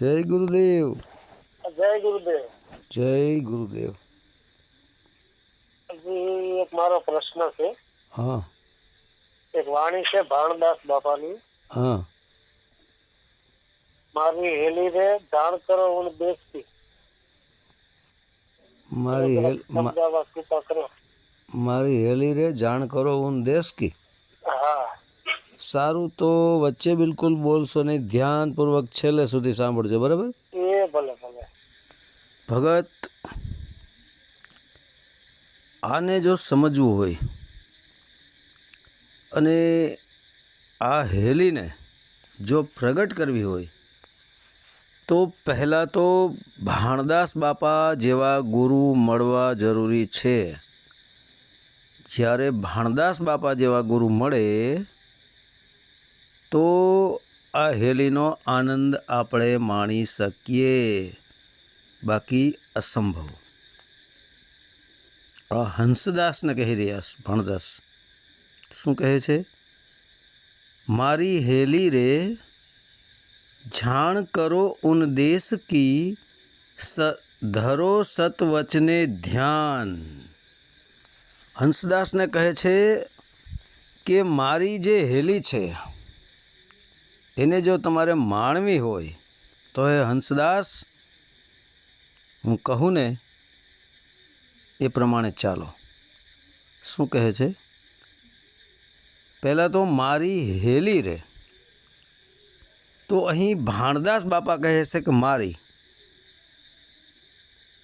જય ગુરુદેવ જય ગુરુદેવ જય ગુરુદેવ હજી એક મારો પ્રશ્ન છે હા એક વાણી છે ભાણદાસ બાપાની હા મારી હેલી રે જાણ કરો હું દેશથી મારી હેલ મા- સમજાવવા કૃપા કરો મારી હેલી રે જાણ કરો હું દેશ કી હા સારું તો વચ્ચે બિલકુલ બોલશો નહીં ધ્યાનપૂર્વક છેલ્લે સુધી સાંભળજો બરાબર? એ ભલે ભલે. ભગત આને જો સમજવું હોય અને આ હેલીને જો પ્રગટ કરવી હોય તો પહેલાં તો ભાણદાસ બાપા જેવા ગુરુ મળવા જરૂરી છે. જ્યારે ભાણદાસ બાપા જેવા ગુરુ મળે તો આ હેલીનો આનંદ આપણે માણી શકીએ. બાકી અસંભવ. આ હંસદાસને કહી રહ્યા ભણદાસ. શું કહે છે? મારી હેલી રે, જાણ કરો ઉન દેશ કી, સ, ધરો સતવચને ધ્યાન. હંસદાસને કહે છે કે મારી જે હેલી છે એને જો તમારે માણવી હોય, તો એ હંસદાસ, હું કહું ને, એ પ્રમાણે ચાલો. શું કહે છે? પહેલાં તો મારી હેલી રે. તો અહીં ભાણદાસ બાપા કહે છે કે મારી.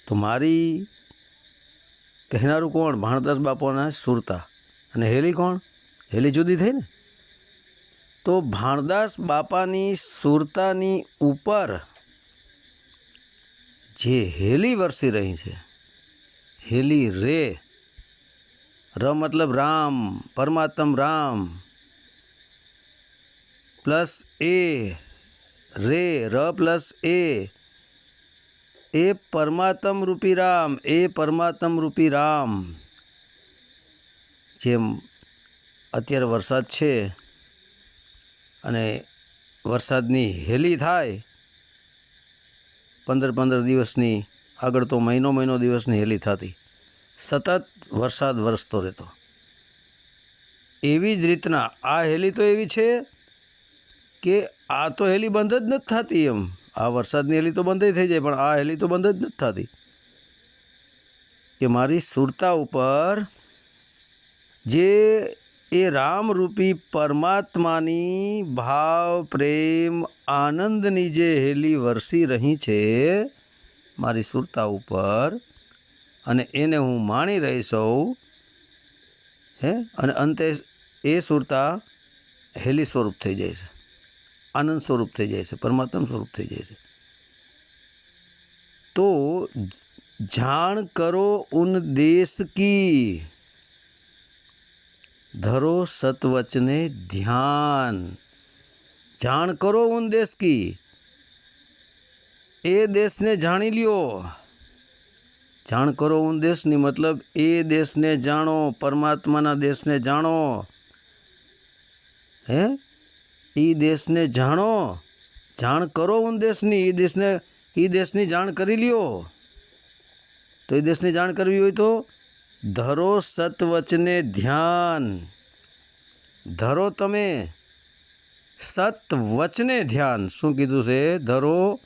તો મારી કહેનારું કોણ? ભાણદાસ બાપાના સુરતા. અને હેલી કોણ? હેલી જુદી થઈ ને? તો ભાણદાસ બાપાની સુરતાની ઉપર જે હેલી વરસી રહી છે, હેલી રે, ર મતલબ રામ, પરમાત્મ રામ, પ્લસ એ, રે, ર પ્લસ એ એ પરમાત્મ રૂપી રામ, એ પરમાત્મ રૂપી રામ, જેમ અત્યારે વરસાદ છે અને વરસાદની હેલી થાય, પંદર પંદર દિવસની, આગળ તો મહિનો મહિનો દિવસની હેલી થતી. સતત વરસાદ વરસતો રહેતો. એવી જ રીતના આ હેલી તો એવી છે કે આ તો હેલી બંધ જ નથી થતી એમ. આ વરસાદની હેલી તો બંધ થઈ જાય, પણ આ હેલી તો બંધ જ નથી થતી. કે મારી સુરતા ઉપર જે એ રામરૂપી પરમાત્માની ભાવ, પ્રેમ, આનંદની જે હેલી વરસી રહી છે મારી સુરતા ઉપર, અને એને હું માણી રહી સૌ, હે? અને અંતે એ સુરતા હેલી સ્વરૂપ થઈ જાય છે. આનંદ સ્વરૂપ થઈ જાય છે, પરમાત્મ સ્વરૂપ થઈ જાય છે. તો જાણ કરો ઉન દેશ કી. ધરો સતવચને ધ્યાન જાણ કરો ઉન દેશ કી એ દેશને જાણી લ્યો જાણ કરો ઉન દેશની મતલબ એ દેશને જાણો પરમાત્માના દેશને જાણો હે એ દેશને જાણો જાણ કરો ઉન દેશની એ દેશને એ દેશની જાણ કરી લ્યો તો એ દેશની જાણ કરવી હોય તો ધરો સતવચને ધ્યાન ધરો તમે સતવચને ધ્યાન શું કીધું છે? ધરો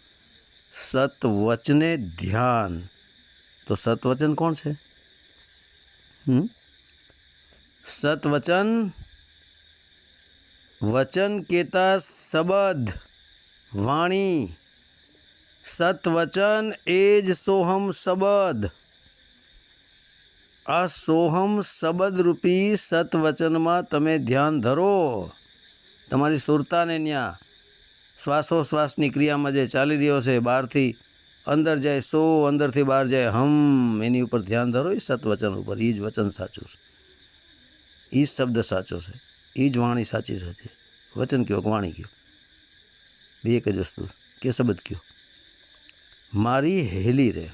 સતવચને ધ્યાન તો સતવચન કોણ છે? હમ? સતવચન વચન કેતા શબદ વાણી। સતવચન એ જ સોહમ શબદ આ સોહમ શબદ રૂપી સતવચનમાં તમે ધ્યાન ધરો તમારી સુરતાને ત્યાં શ્વાસોશ્વાસની ક્રિયામાં જે ચાલી રહ્યો છે બહારથી અંદર જાય સો અંદરથી બહાર જાય હમ એની ઉપર ધ્યાન ધરો એ સતવચન ઉપર એ જ વચન સાચું છે એ જ શબ્દ સાચો છે એ જ વાણી સાચી છે વચન કયો કે વાણી કયો બે એક જ વસ્તુ કે શબ્દ કયો મારી હેલી રે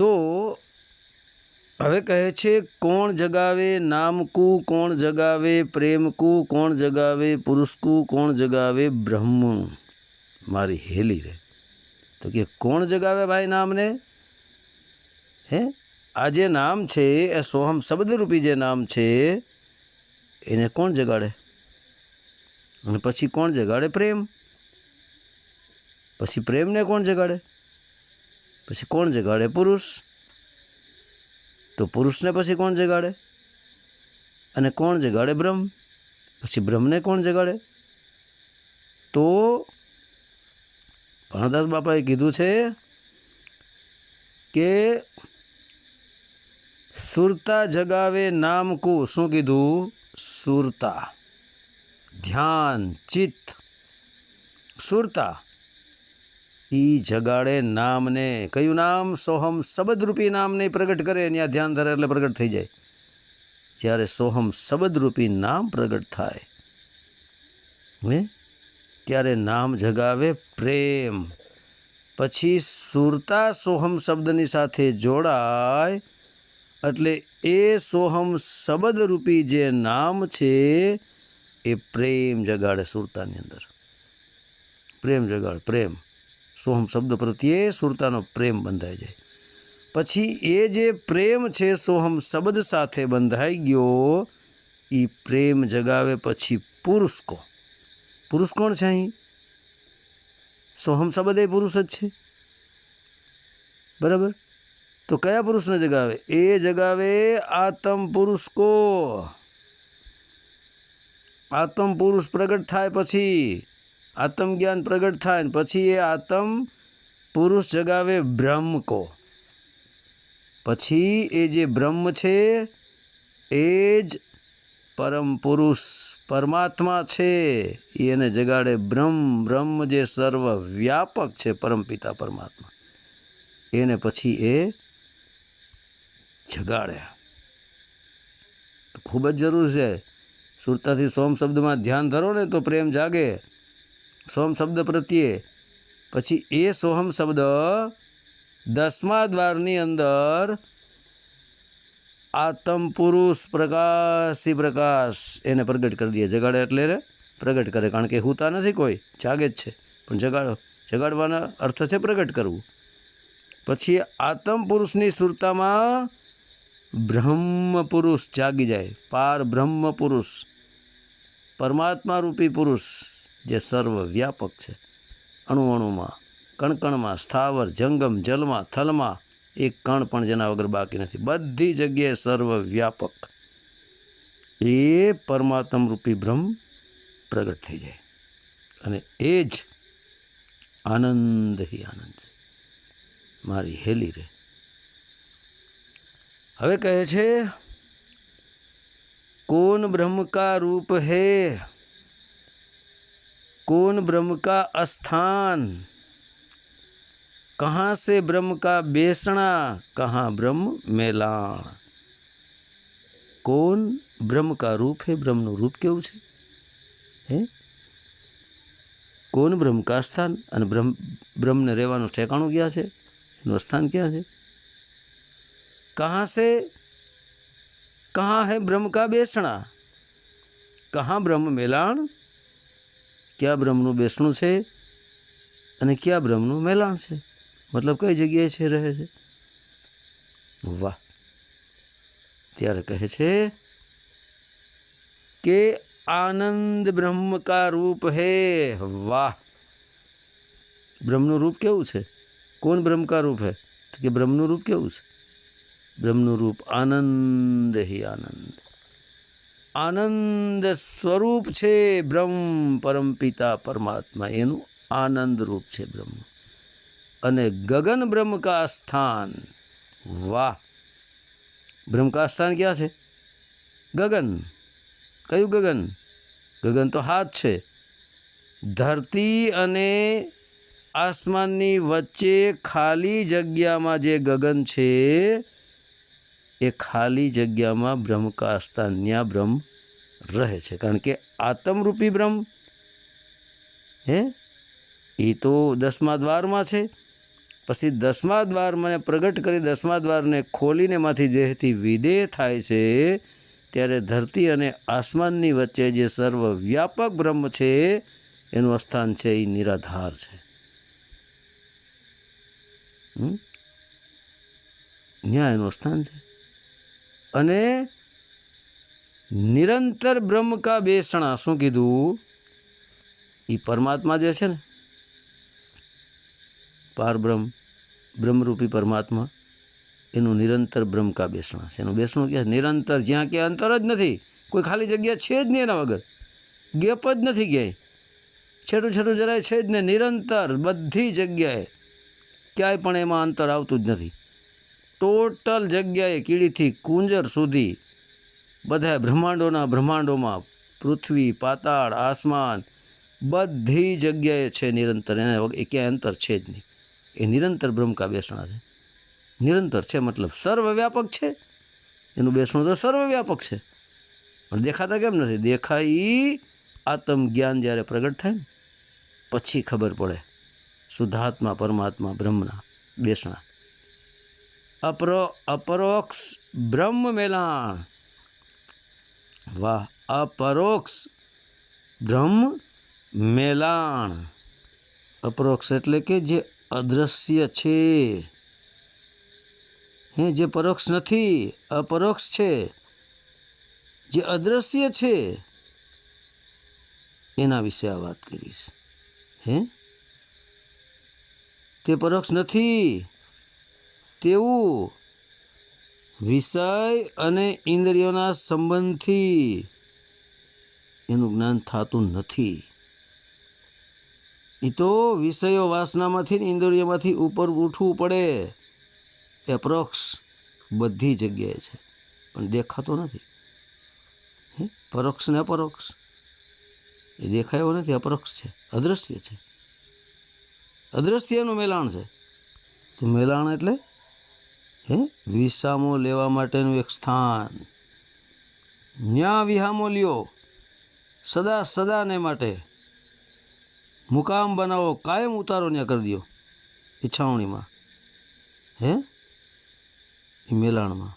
તો હવે કહે છે, કોણ જગાવે નામકું, કોણ જગાવે પ્રેમકું, કોણ જગાવે પુરુષકું, કોણ જગાવે બ્રહ્મ મારી હેલી રે. તો કે કોણ જગાવે ભાઈ નામને? હે? આ જે નામ છે, એ સોહમ શબ્દરૂપી જે નામ છે, એને કોણ જગાડે? અને પછી કોણ જગાડે પ્રેમ? પછી પ્રેમને કોણ જગાડે? પછી કોણ જગાડે? પુરુષ? તો પુરુષને પછી કોણ જગાડે? અને કોણ જગાડે બ્રહ્મ? પછી બ્રહ્મને કોણ જગાડે? તો ભણદાસ બાપાએ કીધું છે કે સુરતા જગાવે નામ કુ શું કીધું? સુરતા. ધ્યાન, ચિત્ત. સુરતા. ઈ જગાડે નામને. કયું નામ? સોહમ શબદરૂપી નામને પ્રગટ કરે ત્યાં ધ્યાન ધરે એટલે પ્રગટ થઈ જાય. જ્યારે સોહમ શબદરૂપી નામ પ્રગટ થાય, હે? ત્યારે નામ જગાવે પ્રેમ. પછી સુરતા સોહમ શબ્દની સાથે જોડાય, એટલે એ સોહમ શબ્દરૂપી જે નામ છે, એ પ્રેમ જગાડે સુરતાની અંદર. પ્રેમ જગાડે, પ્રેમ. સોહમ શબ્દ પ્રત્યે સુરતાનો પ્રેમ બંધાઈ જાય. પછી એ જે પ્રેમ છે સોહમ શબ્દ સાથે બંધાઈ ગયો એ પ્રેમ જગાવે પછી પુરુષ કો પુરુષ કોણ છે અહીં? સોહમ શબ્દ એ પુરુષ જ છે. બરાબર? તો કયા પુરુષને જગાવે? એ જગાવે આત્મ પુરુષ કો. આત્મ પુરુષ પ્રગટ થાય પછી આત્મ જ્ઞાન પ્રગટ થાય ને પછી એ આત્મ પુરુષ જગાવે બ્રહ્મ કો. પછી એ જે બ્રહ્મ છે, એ જ પરમ પુરુષ, પરમાત્મા છે. એને જગાડે બ્રહ્મ બ્રહ્મ જે સર્વ વ્યાપક છે પરમપિતા પરમાત્મા. એને પછી એ જગાડ્યા. ખૂબ જ જરૂર છે. સુરતાથી સોમ શબ્દમાં ધ્યાન ધરો ને તો પ્રેમ જાગે. સોમ શબ્દ પ્રત્યે. પછી એ સોહમ શબ્દ દસમા દ્વારની અંદર આત્મ પુરુષ પ્રકાશી પ્રકાશ એને પ્રગટ કરી દે. જગાડે એટલે પ્રગટ કરે. કારણ કે હુતા નથી કોઈ. જાગે જ છે. પણ જગાડો. જગાડવાનો અર્થ છે પ્રગટ કરવું. પછી આત્મ પુરુષની સુરતામાં બ્રહ્મ પુરુષ જાગી જાય. પાર બ્રહ્મ પુરુષ પરમાત્મા રૂપી પુરુષ. જે સર્વવ્યાપક છે. અણુઅણુમાં, કણકણમાં, સ્થાવર, જંગમ, જલમાં, થલમાં, એક કણ પણ જેના વગર બાકી નથી. બધી જગ્યાએ સર્વવ્યાપક. એ પરમાત્મ રૂપી બ્રહ્મ પ્રગટ થઈ જાય. અને એ જ આનંદ હિ આનંદ છે. મારી હેલી રે. હવે કહે છે કોન બ્રહ્મ કા રૂપ હે? कौन ब्रह्म का स्थान? कहाँ से ब्रह्म का बेसणा? कहाँ ब्रह्म मेलाण કોણ બ્રહ્મ કા રૂપ હે બ્રહ્મનું રૂપ કેવું છે હે કોણ બ્રહ્મ કા સ્થાન અને બ્રહ્મ બ્રહ્મને રહેવાનું ઠેકાણું ક્યાં છે? એનું સ્થાન ક્યાં છે? કહા સે કહા હૈ બ્રહ્મ કા બેસણા કહા બ્રહ્મ મેલાણ ક્યાં બ્રહ્મનું બેસણું છે અને ક્યાં બ્રહ્મનું મેલાણ છે? મતલબ કઈ જગ્યાએ છે, રહે છે? વાહ. ત્યારે કહે છે કે આનંદ બ્રહ્મ કા રૂપ હે? વાહ. બ્રહ્મનું રૂપ કેવું છે? કોણ બ્રહ્મ કા રૂપ હે? તો કે બ્રહ્મનું રૂપ કેવું છે? બ્રહ્મનું રૂપ આનંદ હિ આનંદ. આનંદ સ્વરૂપ છે બ્રહ્મ પરમપિતા પરમાત્મા. એનું આનંદ રૂપ છે બ્રહ્મ. અને ગગન બ્રહ્મ કા સ્થાન વાહ! બ્રહ્મ કા સ્થાન ક્યાં છે? ગગન. કયું ગગન? ગગન તો હાથ છે. ધરતી અને આસમાનની વચ્ચે ખાલી જગ્યામાં જે ગગન છે એ ખાલી જગ્યામાં બ્રહ્મ કાસ્તા ન્યા બ્રહ્મ રહે છે. કારણ કે આત્મરૂપી બ્રહ્મ, હે? એ તો દસમા દ્વારમાં છે. પછી દસમા દ્વાર મને પ્રગટ કરી દસમા દ્વારને ખોલીને માંથી જેથી વિદેહ થાય છે, ત્યારે ધરતી અને આસમાનની વચ્ચે જે સર્વ વ્યાપક બ્રહ્મ છે, એનું સ્થાન છે એ નિરાધાર છે. ન્યા એનું સ્થાન છે? અને નિરંતર બ્રહ્મ કા બેસણા, શું કીધું? એ પરમાત્મા જે છે ને પારબ્રહ્મ બ્રહ્મરૂપી પરમાત્મા, એનું નિરંતર બ્રહ્મ કા બેસણા છે. એનું બેસણું ક્યાં? નિરંતર, જ્યાં ક્યાં અંતર જ નથી. કોઈ ખાલી જગ્યા છે જ નહીં એના વગર. ગેપ જ નથી ક્યાંય. છેટું છેટું જરાય છે જ ને નિરંતર બધી જગ્યાએ ક્યાંય પણ એમાં અંતર આવતું જ નથી. ટોટલ જગ્યાએ કીડીથી કુંજર સુધી બધા બ્રહ્માંડોના બ્રહ્માંડોમાં પૃથ્વી, પાતાળ, આસમાન બધી જગ્યાએ છે નિરંતર. એને એ ક્યાંય અંતર છે જ નહીં. એ નિરંતર બ્રહ્મકા બેસણા છે? નિરંતર છે મતલબ સર્વવ્યાપક છે? એનું બેસણું તો સર્વવ્યાપક છે. પણ દેખાતા કેમ નથી? દેખાય ઈ આત્મ જ્ઞાન જ્યારે પ્રગટ થાય ને, પછી ખબર પડે. શુદ્ધાત્મા, પરમાત્મા, બ્રહ્મના બેસણા. અપરો અપરોક્ષ બ્રહ્મ મેલાણ વાહ અપરોક્ષ બ્રહ્મ મેલાણ અપરોક્ષ એટલે કે જે અદ્રશ્ય છે. હે, જે પરોક્ષ નથી, અપરોક્ષ છે. જે અદ્રશ્ય છે. એના વિશે આ વાત કરીશ. હે? તે પરોક્ષ નથી. તેવું વિષય અને ઇન્દ્રિયોના સંબંધથી એનું જ્ઞાન થતું નથી. એ તો વિષયો વાસનામાંથી ને ઇન્દ્રિયોમાંથી ઉપર ઉઠવું પડે. એપ્રોક્સ બધી જગ્યાએ છે, પણ દેખાતો નથી. પરોક્ષ ને અપરોક્ષ. એ દેખાયો નથી, અપરોક્ષ છે અદૃશ્ય છે. અદૃશ્યનું મેલાણ છે. તો મેલાણ એટલે હે? વિસામો લેવા માટેનું એક સ્થાન. ન્યા વિહામો લ્યો. સદા સદાને માટે. મુકામ બનાવો, કાયમ ઉતારો ત્યાં કરી દો ઈચ્છાવણીમાં હે? એ મેલાણમાં.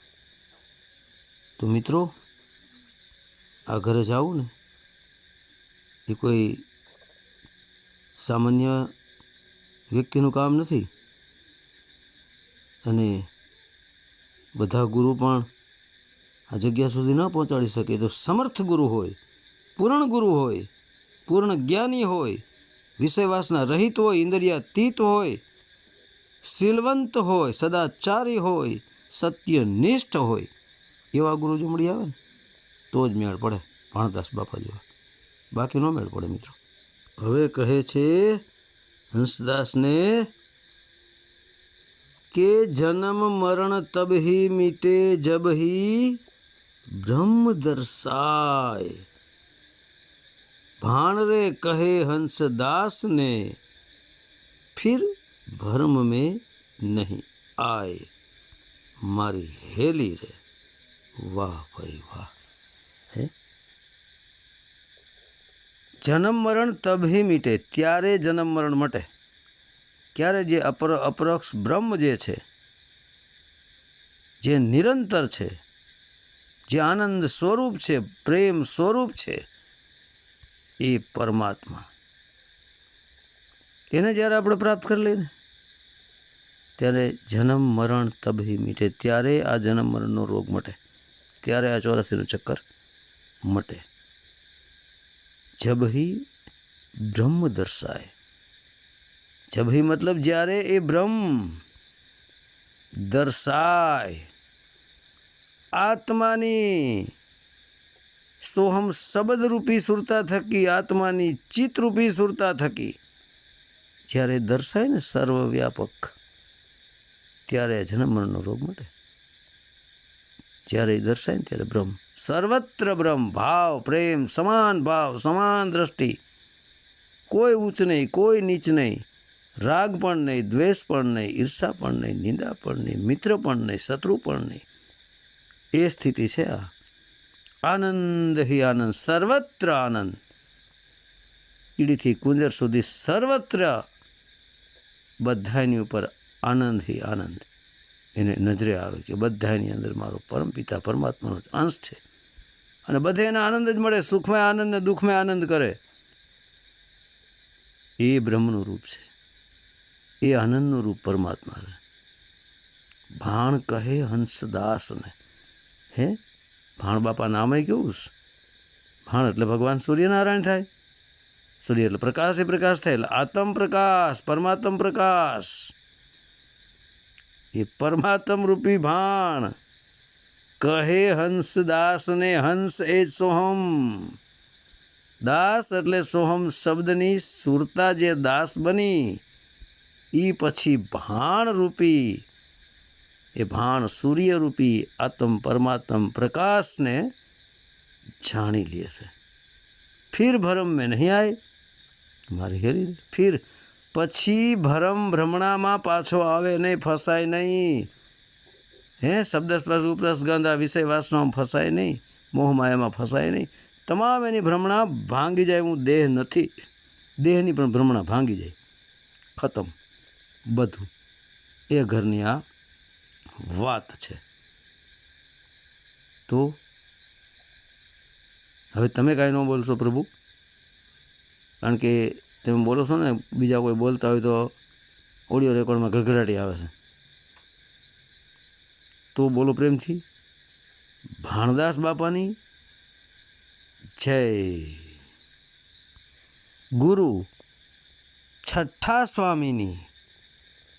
તો મિત્રો, આ ઘરે જાવું ને એ કોઈ સામાન્ય વ્યક્તિનું કામ નથી. અને બધા ગુરુ પણ આ જગ્યા સુધી ન પહોંચાડી શકે. તો સમર્થ ગુરુ હોય, પૂર્ણ ગુરુ હોય, પૂર્ણ જ્ઞાની હોય, વિષયવાસના રહિત હોય, ઇન્દ્રિયાતીત હોય, શીલવંત હોય, સદાચારી હોય, સત્યનિષ્ઠ હોય, એવા ગુરુ જો મળી આવે ને, તો જ મેળ પડે ભાણદાસ બાપા જેવા. બાકી ન મેળ પડે મિત્રો. હવે કહે છે હંસદાસને કે જન્મ મરણ તબ ही મીટે જબ ही બ્રહ્મ દર્શાય ભાણ રે કહે હંસદાસ ને फिर ભર્મ में નહીં આય મારી હેલી રે વાહ ભાઈ વાહ હે જન્મ મરણ તબહી મીટે ત્યારે જન્મ મરણ મટે ક્યારે જે અપર, અપરોક્ષ બ્રહ્મ જે છે, જે નિરંતર છે, જે આનંદ સ્વરૂપ છે, પ્રેમ સ્વરૂપ છે, એ પરમાત્મા. એને જ્યારે આપણે પ્રાપ્ત કરી લઈએ ને, ત્યારે જન્મ, મરણ, તબહી મીઠે ત્યારે આ જન્મ, મરણનો રોગ મટે, ત્યારે આ ચોરાસીનું ચક્કર મટે. જબહી બ્રહ્મ દર્શાય. જબહી મતલબ જ્યારે એ બ્રહ્મ દર્શાય આત્માની સોહમ શબ્દરૂપી સુરતા થકી આત્માની ચિત્તરૂપી સુરતા થકી જ્યારે દર્શાય ને સર્વવ્યાપક ત્યારે જન્મરણનો રોગ મટે। જ્યારે એ દર્શાય ને ત્યારે બ્રહ્મ સર્વત્ર બ્રહ્મ ભાવ પ્રેમ સમાન ભાવ સમાન દ્રષ્ટિ કોઈ ઉચ્ચ નહીં કોઈ નીચ નહીં રાગ પણ નહીં, દ્વેષ પણ નહીં, ઈર્ષા પણ નહીં, નિંદા પણ નહીં, મિત્ર પણ નહીં, શત્રુ પણ નહીં. એ સ્થિતિ છે આ. આનંદ હિ આનંદ, સર્વત્ર આનંદ. કીડીથી કુંજર સુધી સર્વત્ર બધાની ઉપર આનંદ હિ આનંદ. એને નજરે આવે કે બધાની અંદર મારો પરમપિતા પરમાત્માનો જ અંશ છે. અને બધે એને આનંદ જ મળે, સુખમાં આનંદ ને દુઃખમાં આનંદ કરે. એ બ્રહ્મનું રૂપ છે. એ આનંદનું રૂપ પરમાત્મા છે ભાણ કહે હંસદાસને હે ભાણ બાપા નામે કેવું છે ભાણ એટલે ભગવાન સૂર્યનારાયણ થાય। સૂર્ય એટલે પ્રકાશ, એ પ્રકાશ થાય એટલે આત્મ પ્રકાશ, પરમાત્મ પ્રકાશ। એ પરમાત્મ રૂપી ભાણ કહે હંસદાસ ને હંસ એ સોહમ। દાસ એટલે સોહમ શબ્દની સુરતા જે દાસ બની એ પછી ભાણરૂપી એ ભાણ સૂર્યરૂપી આત્મ પરમાત્મ પ્રકાશને જાણી લે છે. ફિર ભરમ મેં નહીં આવે મારી હેરી ફિર પછી ભરમ ભ્રમણામાં પાછો આવે નહીં, ફસાય નહીં. હે, શબ્દસ્પર્શ ઉપરસ ગંધ આ વિષય વાસનામાં ફસાય નહીં મોહમાયામાં ફસાય નહીં. તમામ એની ભ્રમણા ભાંગી જાય, હું દેહ નથી. દેહની પણ ભ્રમણા ભાંગી જાય. ખતમ. બધું. એ ઘરની આ વાત છે. તો હવે તમે કાંઈ ન બોલશો પ્રભુ? કારણ કે તમે બોલો છો ને, બીજા કોઈ બોલતા હોય તો ઓડિયો રેકોર્ડમાં ગડગડાટી આવે છે. તો બોલો પ્રેમથી. ભાણદાસ બાપાની જય. ગુરુ છઠ્ઠા સ્વામીની